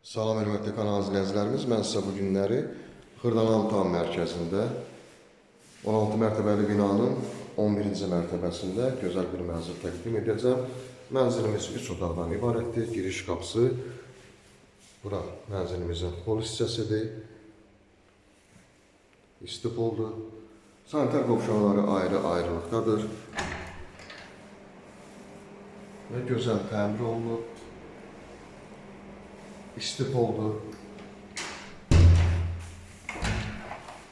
Salam hörmətli kanal izləyicilərimiz. Mən sizə bu günləri Xırdalan tam mərkəzində 16 mərtəbəli binanın 11-ci mərtəbəsində gözəl bir mənzil təqdim edəcəm. Mənzilimiz 3 otaqdan ibarətdir. Giriş qapısı bura mənzilimizin xol hissəsidir. İstipoldur. Sanitar qovşaqları ayrı-ayrılıqdadır. Və gözəl təmir olunub. İstip oldu.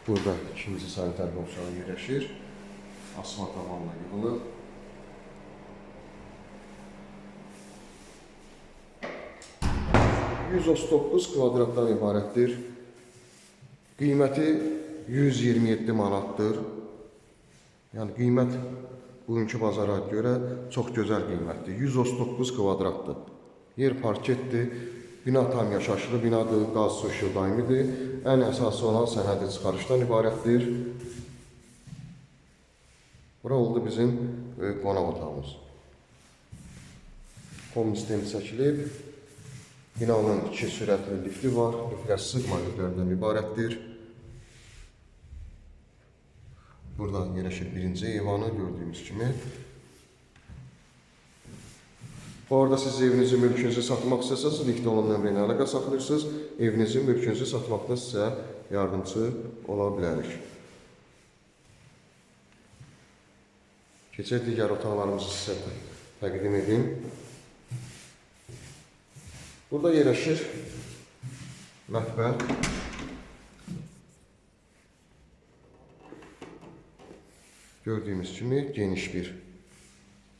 Burada ikinci sanitar qovşağı yerləşir. Asfalt tavanla yığılıb. ...139 kvadratdan ibarətdir. Qiyməti 127 manatdır. Yəni qiymət bugünkü bazara görə çox gözəl qiymətdir. 139 kvadratdır. Yer parketdir. Bina tam yaşayışlı binadır, qaz su işığı daimidir. Ən əsası olan sənədi çıxarışdan ibarətdir. Bura oldu bizim e, qonaq otağımız. Home sistemi çəkilib. Binanın iki sürətli lifti var. Liftlər sıxma liftlərdən ibarətdir. Buradan yerləşir birinci eyvanı gördüyümüz kimi. Bu arada siz evinizi, mülkünüzü satmaq istəsəniz, linkdə olan nömrə ilə əlaqə saxlayırsınız. Evinizi, mülkünüzü satmaqda sizə yardımçı ola bilərik. Keçək digər otaqlarımızı sizə təqdim edeyim. Burada yerləşir mətbəx. Gördüyümüz kimi geniş bir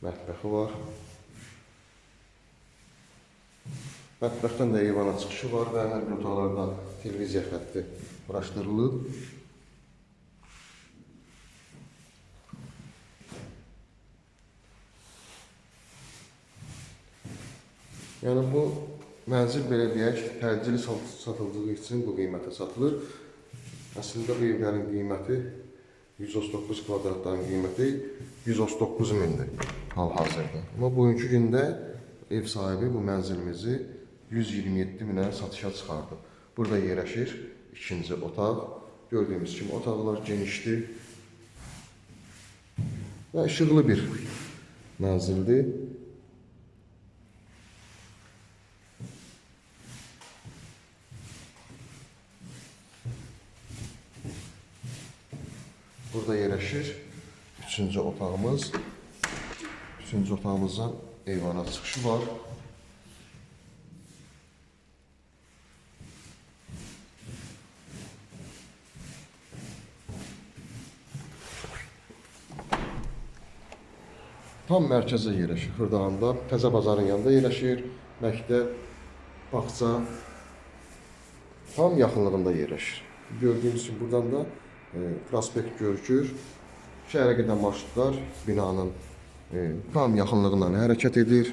mətbəxi var. Mətbəxdən də eyvana çıxışı var və hər bir otaqlarda televiziya xətti quraşdırılıb. Yəni bu mənzil belə deyək, təcili sat- satıldığı üçün bu qiymətə satılır. Əslində bu evlərin qiyməti 139 kvadratların qiyməti 139 mindir hal-hazırda. Amma bugünkü gündə ev sahibi bu mənzilimizi 127 minə satışa çıxardı. Burada yerləşir ikinci otaq. Gördüyümüz kimi otaqlar genişdir və işıqlı bir mənzildir. Burada yerləşir üçüncü otağımız. Üçüncü otağımızdan eyvana çıxışı var. Tam mərkəzdə yerləşir Xırdalanda. Təzə bazarın yanında yerləşir. Məktəb, bağça tam yaxınlığında yerləşir. Gördüyünüz kimi buradan da e, prospekt görükür. Şəhərə gedən marşrutlar binanın e, tam yaxınlığından hərəkət edir.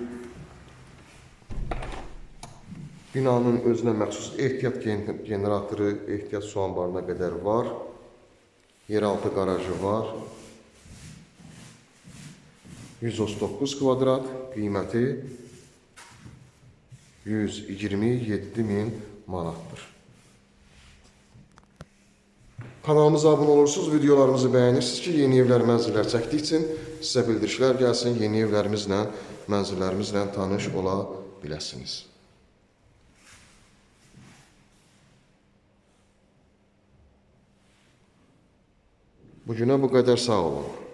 Binanın özünə məxsus ehtiyat gen- generatoru, ehtiyat su anbarına qədər var. Yeraltı qarajı var. 139 kvadrat, qiyməti 127 min manatdır. Kanalımıza abunə olursunuz, videolarımızı bəyənirsiniz ki, yeni evlər, mənzillər çəkdiyi üçün sizə bildirişlər gəlsin, yeni evlərimizlə, mənzillərimizlə tanış ola biləsiniz. Bugünə bu qədər sağ olun.